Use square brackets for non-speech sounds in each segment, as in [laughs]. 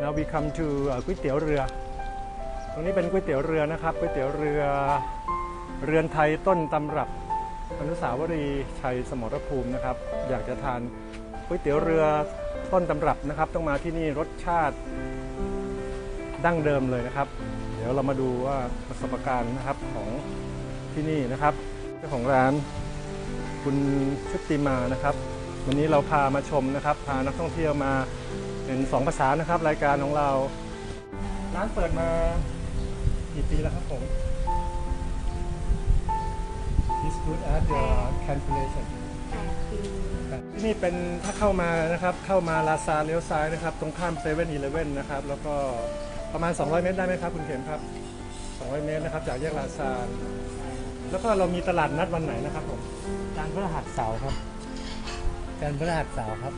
Now we come to ก๋วยเตี๋ยวเรือ ตรงนี้เป็นก๋วยเตี๋ยวเรือนะครับ ก๋วยเตี๋ยวเรือ เรือนไทยต้นตำรับอนุสาวรีย์ชัยสมรภูมินะครับ อยากจะทานก๋วยเตี๋ยวเรือต้นตำรับนะครับ ต้องมาที่นี่รสชาติดั้งเดิมเลยนะครับ เดี๋ยวเรามาดูว่าประสบการณ์นะครับของที่นี่นะครับ เจ้าของร้านคุณชุติมานะครับ วันนี้เราพามาชมนะครับ พานักท่องเที่ยวมาเป็นสองภาษานะครับ รายการของเรา ร้านเปิดมากี่ปีแล้วครับผม This good at the calculation ที่นี่เป็นถ้าเข้ามานะครับ เข้ามาลาซาเลี้ยวซ้ายนะครับ ตรงข้ามเซเว่นอีเลเว่นนะครับ แล้วก็ประมาณ 200 เมตรได้ไหมครับคุณเข็มครับ 200 เมตรนะครับ จากแยกลาซาแล้วก็เรามีตลาดนัดวันไหนนะครับผม การพฤหัสเสาร์ครับ การพฤหัสเสาร์ครับ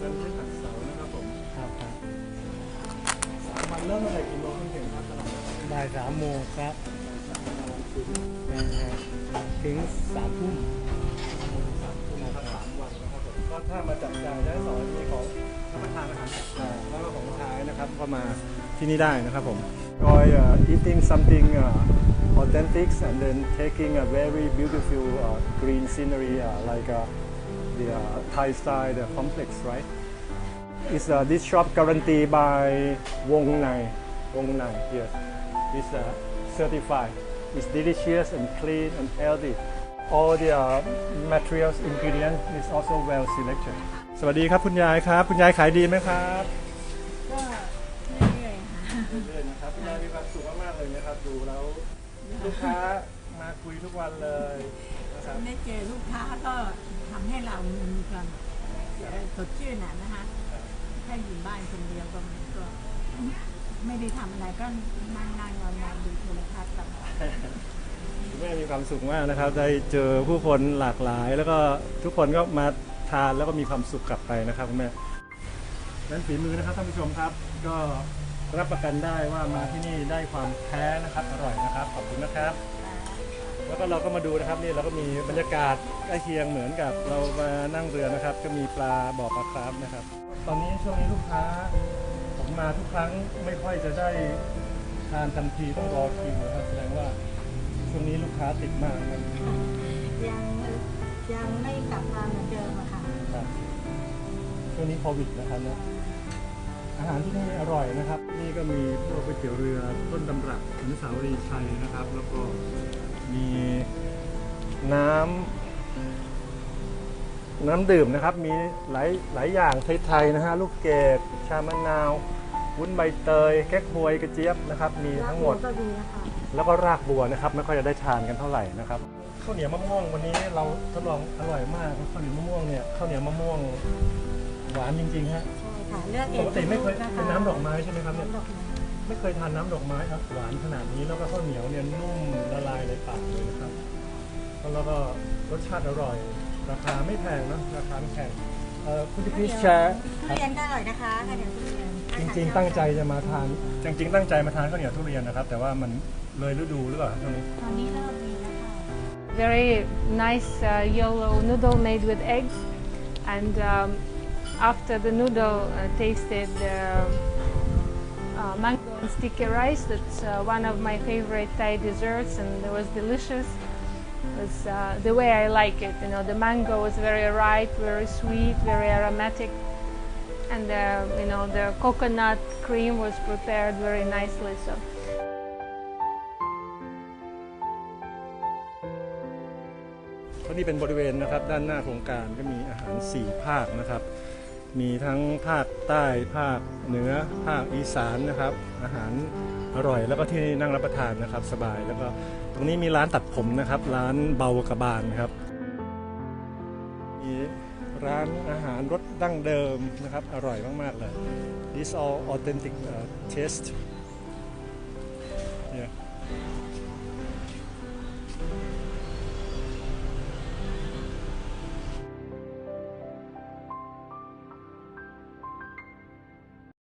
วันพฤหัสเสาร์นะครับผมครับครับสามวันเริ่มตั้งแต่กี่โมงคุณเข็มครับตลาดนัดบ่ายสามโมงครับนะฮะถึงสามทุ่มนะครับสามวันนะครับผมก็ถ้ามาจับจ่ายได้สองมีของรับประทานอาหารจับจ่ายแล้วก็ของท้ายนะครับก็มาที่นี่ได้นะครับผม Enjoy uh, eating something uh, authentic and then taking a very beautiful uh, green scenery uh, like uh, the uh, Thai style the complex right is uh, this shop guaranteed by Wong Nai Wong Nai yes it's uh, certified it's delicious and clean and healthy all the uh, materials ingredients is also well selected สวัสดีครับคุณยายครับ คุณยายขายดีไหมครับ ก็เรื่อยๆค่ะ เรื่อยๆนะครับคุณยายมีความสุขมากๆเลยนะครับดูแล้ว [laughs] [laughs] ลูกค้ามาคุยทุกวันเลยนะครับได้เจอลูกค้าก็ทำให้เรามีความสดชื่นน่ะนะคะถ้าอยู่บ้านคนเดียวก็มันก็ ไม่ได้ทำอะไรก็นั่งนั่งนอนนอนดูโทรทัศน์ตลอดคุณแม่มีความสุขมากนะครับ ได้เจอผู้คนหลากหลาย แล้วก็ทุกคนก็มาทานแล้วก็มีความสุขกลับไปนะครับคุณแม่นั้นฝีมือนะครับท่านผู้ชมครับ ก็ รับประกันได้ว่ามาที่นี่ได้ความแท้นะครับอร่อยนะครับขอบคุณนะครับ แล้วก็เราก็มาดูนะครับนี่เราก็มีบรรยากาศใกล้เคียงเหมือนกับเรามานั่งเรือนะครับ ก็มีปลาบ่อปลาคราฟนะครับ ตอนนี้ช่วงนี้ลูกค้าผมมาทุกครั้งไม่ค่อยจะได้ทานทันทีต้องรอคิวนะครับแสดงว่าช่วงนี้ลูกค้าติดมากนะครับยังยังไม่กลับมาเหมือนเดิมอะค่ะครับช่วงนี้โควิดนะครับนะ อาหารที่นี่อร่อยนะครับ นี่ก็มีพวกก๋วยเตี๋ยวเรือต้นตำรับอนุสาวรีย์ชัยนะครับ แล้วก็มีน้ำน้ำดื่มนะครับ มีหลายหลายอย่างไทยๆนะฮะลูกเกดชามะนาววุ้นใบเตยแก๊กฮวยกระเจี๊ยบนะครับ มีทั้งหมด ก็ดีนะคะแล้วก็รากบัวนะครับ ไม่ค่อยจะได้ทานกันเท่าไหร่นะครับข้าวเหนียวมะม่วงวันนี้เราทดลองอร่อยมากข้าวเหนียวมะม่วงเนี่ยข้าวเหนียวมะม่วงหวานจริงๆฮะใช่ ค่ะเลือกเอปงกติไม่เคยทุกเป็นน้ำดอกไม้ใช่ไหมครับเนี่ย น้ำดอกไม้ไม่เคยทานน้ำดอกไม้ครับหวานขนาดนี้แล้วก็ข้าวเหนียวเนี่ยนุ่มละลายในปากเลยนะครับ แล้วก็รสชาติอร่อย ราคาไม่แพงนะราคาไม่แพงเอ่อคุณพี่แชร์ทุเรียนก็อร่อยนะคะข้าวเหนียวทุเรียนจริง ๆ ตั้งใจจะมาทาน จริง ๆ ตั้งใจมาทานข้าวเหนียวทุเรียนนะครับ แต่ว่ามันเลยฤดูหรือเปล่าช่วงนี้ตอนนี้เริ่มมีแล้วค่ะ very nice uh, yellow noodle made with eggs and um, after the noodle uh, tasted the uh, mango and sticky rice that's uh, one of my favorite thai desserts and it was delicious it was uh, the way i like it you know the mango was very ripe very sweet very aromatic and uh, you know the coconut cream was prepared very nicely so ก็นี่เป็นบริเวณนะครับด้านหน้าโครงการก็มีอาหาร 4 ภาคนะครับ มีทั้งภาคใต้ภาคเหนือภาคอีสานนะครับ อาหารอร่อยแล้วก็ที่นั่งรับประทานนะครับสบายแล้วก็ตรงนี้มีร้านตัดผมนะครับ ร้านเบากระบาลครับมีร้านอาหารรสดั้งเดิมนะครับ อร่อยมาก ๆ เลย this all authentic uh, taste yeah